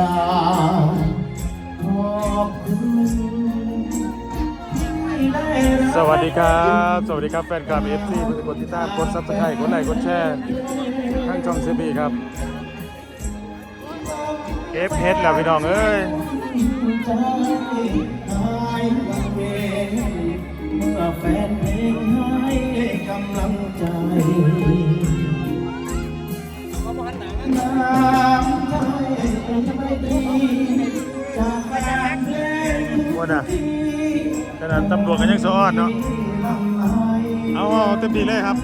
ราขอบคุณที่ได้รักสวัสดีครับ สวัสดีครับแฟนคลับเอฟซีทุกคนที่ตามกดซับสไครต์กดไลค์กดแชร์ทั้งช่องซีบีครับเอฟเฮดแล้วพี่น้องเอ้ยเมื่อแฟนเพลงให้กำลังใจ ว่าน่ะขนาดตำรวจกันยังสะอ้อนเนาะเอาเอาเต็มที่เลยครับ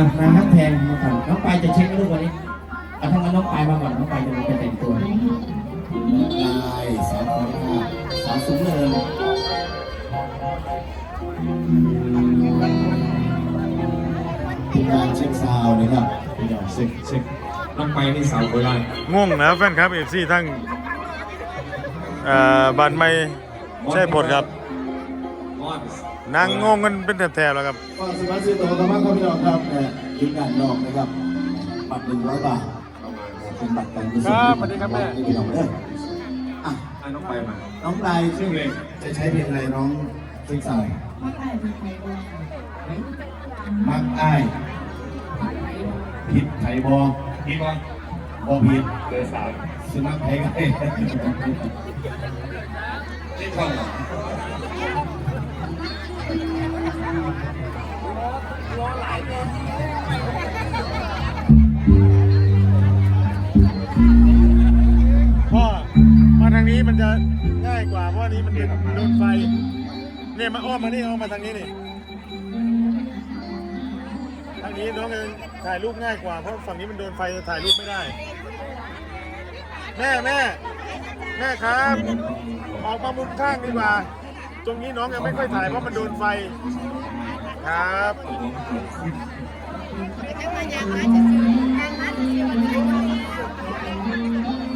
อะนางนักแทงมาก่อนน้องปายจะเช็คลูกวันนี้เอาทั้งนั้นน้องปายมาก่อนน้องปายจะมาเป็นแต่งตัวลายสาวคนค่ะสาวสูงเนินทีมงานเช็คซาวน์นะครับพี่น้องเช็คเช็คน้องไปนี่สาวโบราณงงนะแฟนคลับเอฟซีทั้งเอ่อบ้านไม่ใช่ผลครับ นนางงงกันเป็นแถบๆแล้วครับก็สมัครซื้อตัวกันมากครับพี่น้องครับเนี่ยทีมงานนอกนะครับบัตรหนึ่งร้อยบาทประมาณเป็นบัตรการกุศลครับสวัสดีครับแม่พี่น้องเด้ออะให้น้องไปมาน้องปลายชื่อเพลงจะใช้เพลงอะไรน้องซิงสายมักอ้ายผิดไถบอพี่บอลบอผิดเบอร์สามสุนัขไทยไงนี่ช่อง พ่อมาทางนี้มันจะง่ายกว่าเพราะอันนี้มันเป็นโดนไฟเนี่ยมาอ้อมมานี่อ้อมมาทางนี้นี่ทางนี้น้องเองถ่ายรูปง่ายกว่าเพราะฝั่งนี้มันโดนไฟจะถ่ายรูปไม่ได้ แม่แม่แม่ครับ ออกมามุมข้างดีกว่า ตรงนี้น้องยังไม่ค่อยถ่ายเพราะมันโดนไฟ ครับ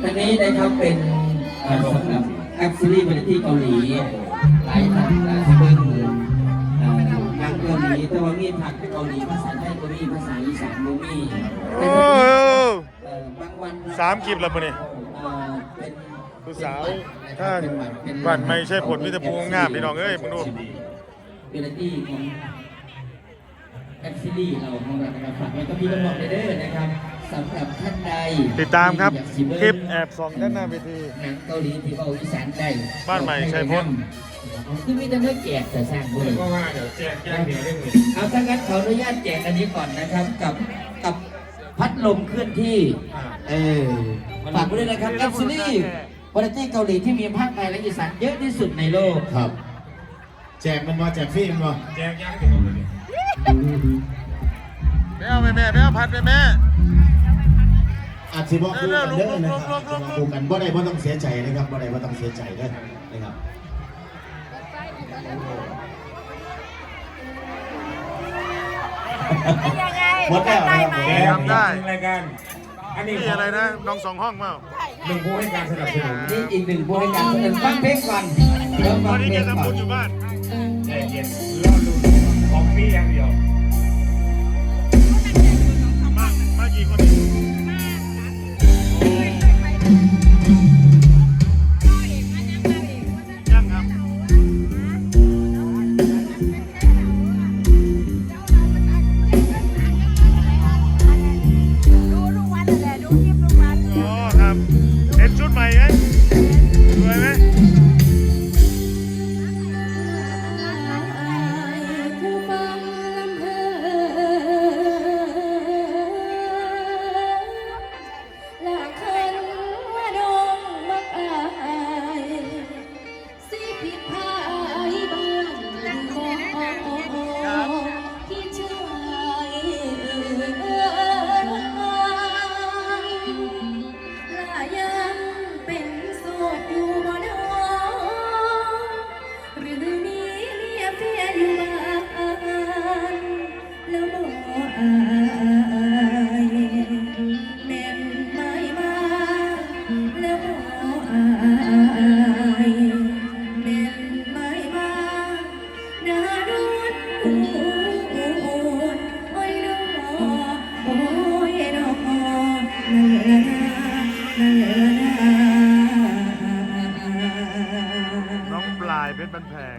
ตอนนี้นะครับเป็นเอ่อสำหรับแอปซีรีส์วาไรตี้เกาหลีหลายท่านอาจจะเบิ่งเอ่องานเกาหลีแต่ว่ามีผักเกาหลีภาษาไทยก็มีภาษาอีสานก็มีโอ้เอ่อบางวัน สามคลิปแล้วปะเนี่ย เอ่อเป็น ผู้สาวท่านบัตรไม่ใช่ผลมิตรภูมิงามพี่น้องเอ้ยมึงดูวาไรตี้ของแอปซีรีส์เราของเรานะครับฝากไว้กับพี่กระบอกเด้อนะครับสำหรับท่านใดติดตามครับที่อยากสิเงคลิปแอบส่องด้านหน้าเวทีหนังเกาหลีที่เอาอีสานได้บ้านใหม่ชัยพลคือมีแต่เนื้อแจกแต่สร้างด้วยก็ว่าเดี๋ยวแจกแจกเดี๋ยวเรื่องนี้เอาถ้างั้นขออนุญาตแจกอันนี้ก่อนนะครับกับกับพัดลมเคลื่อนที่เออฝากไว้ด้วยนะครับแอปซีรีส์ วาไรตี้เกาหลีที่มีภาคไทยและอีสานเยอะที่สุดในโลก ครับ แจกมันมาแจกฟรีมันมาแจกยังถึงเลยแม่เอาแม่แม่แม่เอาพัดแม่แม่ อาจสิบอกคู่กันเด้อนะครับลอาบจลสิบลบลบบอกคู่กันบ่ได้บ่ต้องเสียใจนะครับบ่ได้บ่ต้องเสียใจเด้อนะครับยังไงหมดแล้วนะครับผมแจกทำได้ รายการอันนี้นี่อะไรนะน้องสองห้องเปล่า หนึ่งผู้ให้การสนับสนุนนี่อีกหนึ่งผู้ให้การเสนอฟังเพลงก่อนเดี๋ยวตฟัองนนี้เพลแกงทำก่อบุนญอยู่บ้านใจเย็นรอลุ้นของพี่อย่างเดียว มามากี่คนยัง พ ชรบันแพง